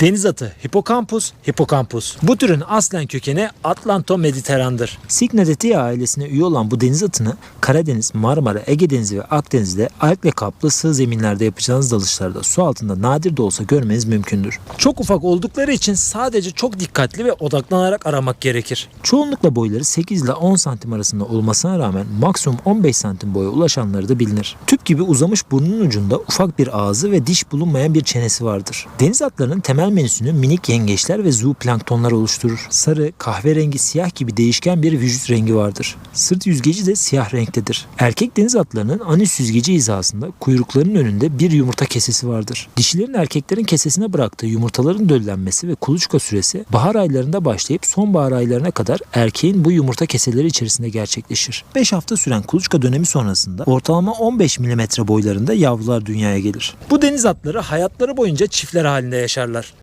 Deniz atı Hippocampus hippocampus. Bu türün aslen kökeni Atlanto-Mediteran'dır. Cygnetetiae ailesine üye olan bu deniz atını Karadeniz, Marmara, Ege Denizi ve Akdeniz'de alple kaplı sığ zeminlerde yapacağınız dalışlarda su altında nadir de olsa görmeniz mümkündür. Çok ufak oldukları için sadece çok dikkatli ve odaklanarak aramak gerekir. Çoğunlukla boyları 8 ile 10 santim arasında olmasına rağmen maksimum 15 santim boya ulaşanları da bilinir. Tüp gibi uzamış burnunun ucunda ufak bir ağzı ve diş bulunmayan bir çenesi vardır. Deniz atlarının temel menüsünü minik yengeçler ve zooplanktonlar oluşturur. Sarı, kahverengi, siyah gibi değişken bir vücut rengi vardır. Sırt yüzgeci de siyah renktedir. Erkek deniz atlarının anüs yüzgeci hizasında kuyruklarının önünde bir yumurta kesesi vardır. Dişilerin erkeklerin kesesine bıraktığı yumurtaların döllenmesi ve kuluçka süresi bahar aylarında başlayıp sonbahar aylarına kadar erkeğin bu yumurta keseleri içerisinde gerçekleşir. 5 hafta süren kuluçka dönemi sonrasında ortalama 15 mm boylarında yavrular dünyaya gelir. Bu deniz atları hayatları boyunca çiftler halinde yaşarlar.